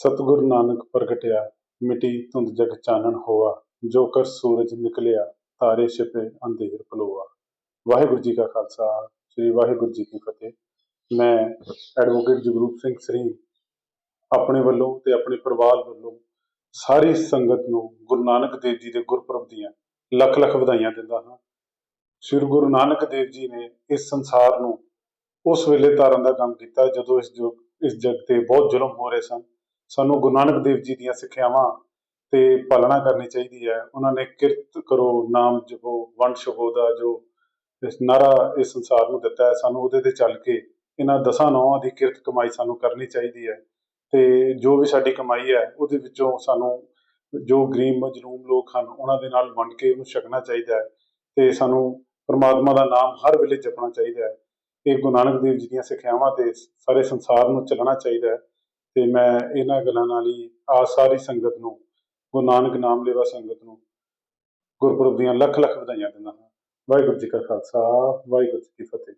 ਸਤਿਗੁਰੂ ਨਾਨਕ ਪ੍ਰਗਟਿਆ, ਮਿਟੀ ਧੁੰਦ ਜਗ ਚਾਨਣ ਹੋਆ, ਜੋ ਕਰ ਸੂਰਜ ਨਿਕਲਿਆ, ਤਾਰੇ ਛਿਪੇ, ਅੰਧੇਰ ਪਲੋਆ ਵਾਹਿਗੁਰੂ ਜੀ ਕਾ ਖਾਲਸਾ, ਸ੍ਰੀ ਵਾਹਿਗੁਰੂ ਜੀ ਕੀ ਫਤਿਹ। ਮੈਂ ਐਡਵੋਕੇਟ ਜਗਰੂਪ ਸਿੰਘ ਸ੍ਰੀ ਆਪਣੇ ਵੱਲੋਂ ਤੇ ਆਪਣੇ ਪਰਿਵਾਰ ਵੱਲੋਂ ਸਾਰੀ ਸੰਗਤ ਨੂੰ ਗੁਰੂ ਨਾਨਕ ਦੇਵ ਜੀ ਦੇ ਗੁਰਪੁਰਬ ਦੀਆਂ ਲੱਖ ਲੱਖ ਵਧਾਈਆਂ ਦਿੰਦਾ ਹਾਂ। ਸ੍ਰੀ ਗੁਰੂ ਨਾਨਕ ਦੇਵ ਜੀ ਨੇ ਇਸ ਸੰਸਾਰ ਨੂੰ ਉਸ ਵੇਲੇ ਤਾਰਨ ਦਾ ਕੰਮ ਕੀਤਾ, ਜਦੋਂ ਇਸ ਜੋ ਇਸ ਜਗ ਤੇ ਬਹੁਤ ਜ਼ੁਲਮ ਹੋ ਰਹੇ ਸਨ। ਸਾਨੂੰ ਗੁਰੂ ਨਾਨਕ ਦੇਵ ਜੀ ਦੀਆਂ ਸਿੱਖਿਆਵਾਂ ਤੇ ਪਾਲਣਾ ਕਰਨੀ ਚਾਹੀਦੀ ਹੈ। ਉਹਨਾਂ ਨੇ ਕਿਰਤ ਕਰੋ, ਨਾਮ ਜਪੋ, ਵੰਡ ਛਕੋ ਦਾ ਜੋ ਇਸ ਨਾਰਾ ਇਸ ਸੰਸਾਰ ਨੂੰ ਦਿੱਤਾ ਹੈ, ਸਾਨੂੰ ਉਹਦੇ ਤੇ ਚੱਲ ਕੇ ਇਹਨਾਂ ਦਸਾਂ ਨੌਆਂ ਦੀ ਕਿਰਤ ਕਮਾਈ ਸਾਨੂੰ ਕਰਨੀ ਚਾਹੀਦੀ ਹੈ ਤੇ ਜੋ ਵੀ ਸਾਡੀ ਕਮਾਈ ਹੈ, ਉਹਦੇ ਵਿੱਚੋਂ ਸਾਨੂੰ ਜੋ ਗਰੀਬ, ਮਜਲੂਮ ਲੋਕ ਹਨ, ਉਹਨਾਂ ਦੇ ਨਾਲ ਵੰਡ ਕੇ ਉਹਨੂੰ ਛਕਣਾ ਚਾਹੀਦਾ ਹੈ ਤੇ ਸਾਨੂੰ ਪਰਮਾਤਮਾ ਦਾ ਨਾਮ ਹਰ ਵੇਲੇ ਜਪਣਾ ਚਾਹੀਦਾ ਹੈ। ਇਹ ਗੁਰੂ ਨਾਨਕ ਦੇਵ ਜੀ ਦੀਆਂ ਸਿੱਖਿਆਵਾਂ ਤੇ ਸਾਰੇ ਸੰਸਾਰ ਨੂੰ ਚੱਲਣਾ ਚਾਹੀਦਾ ਹੈ। ਤੇ ਮੈਂ ਇਹਨਾਂ ਗੱਲਾਂ ਨਾਲ ਹੀ ਆ ਸਾਰੀ ਸੰਗਤ ਨੂੰ, ਗੁਰੂ ਨਾਨਕ ਨਾਮ ਲੇਵਾ ਸੰਗਤ ਨੂੰ, ਗੁਰਪੁਰਬ ਦੀਆਂ ਲੱਖ ਲੱਖ ਵਧਾਈਆਂ ਦਿੰਦਾ ਹਾਂ। ਵਾਹਿਗੁਰੂ ਜੀ ਕਾ ਖਾਲਸਾ, ਵਾਹਿਗੁਰੂ ਜੀ ਕੀ ਫਤਿਹ।